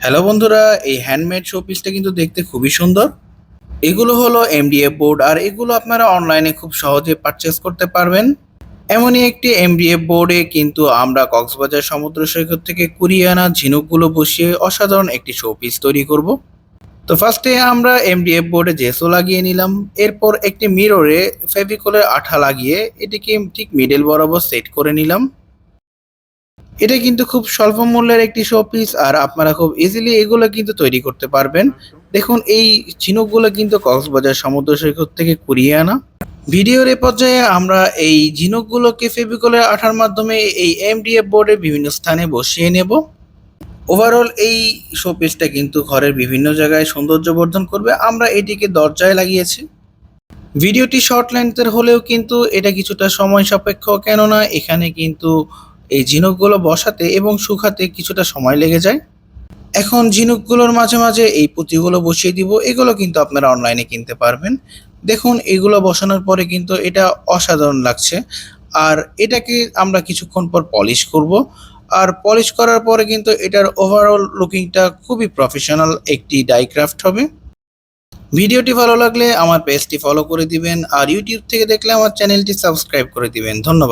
Hello বন্ধুরা, এই handmade শোপিসটা কিন্তু দেখতে খুবই সুন্দর। এগুলো হলো এমডিএফ বোর্ড আর এগুলো আপনারা অনলাইনে খুব সহজে পারচেস করতে পারবেন। এমনই একটি এমডিএফ বোর্ডে কিন্তু আমরা কক্সবাজার সমুদ্র সৈকত থেকে কুড়িয়ে আনা ঝিনুকগুলো বসিয়ে অসাধারণ একটি শোপিস তৈরি করব। তো ফার্স্টে আমরা এমডিএফ বোর্ডে জেসও লাগিয়ে নিলাম। এরপর একটি মিররে ফেভিকলের আঠা লাগিয়ে এটিকে ঠিক মিডল বরাবর সেট করে নিলাম। এটা কিন্তু খুব স্বল্প মূল্যের একটি শোপিস আর আপনারা খুব ইজিলি এগুলো কিন্তু তৈরি করতে পারবেন। দেখুন, এই ঝিনুকগুলো কিন্তু কক্সবাজার সমুদ্র সৈকত থেকে কুড়িয়ে আনা। ভিডিওর এ পর্যায়ে আমরা এই ঝিনুকগুলোকে ফেভিকলের আঠার মাধ্যমে এই এমডিএফ বোর্ডের বিভিন্ন স্থানে বসিয়ে নেব। ওভারঅল এই শোপিসটা কিন্তু ঘরের বিভিন্ন জায়গায় সৌন্দর্য বর্ধন করবে। আমরা এটিকে দরজায় লাগিয়েছি। ভিডিওটি শর্ট লেন্থের হলেও কিন্তু এটা কিছুটা সময় সাপেক্ষ, কেননা এখানে কিন্তু এই ঝিনুকগুলো বসাতে এবং শুকাতে কিছুটা সময় লেগে যায়। এখন ঝিনুকগুলোর মাঝে মাঝে এই পুঁতিগুলো বসিয়ে দিব, এগুলো কিন্তু আপনারা অনলাইনে কিনতে পারবেন। দেখুন, এগুলো বসানোর পরে কিন্তু এটা অসাধারণ লাগছে। আর এটাকে আমরা কিছুক্ষণ পর পলিশ করব। আর পলিশ করার পরে কিন্তু এটার ওভারঅল লুকিংটা খুবই প্রফেশনাল একটি ডাইক্রাফট হবে। ভিডিওটি ভালো লাগলে আমার পেজটি ফলো করে দিবেন, আর ইউটিউব থেকে দেখলে আমার চ্যানেলটি সাবস্ক্রাইব করে দিবেন। ধন্যবাদ।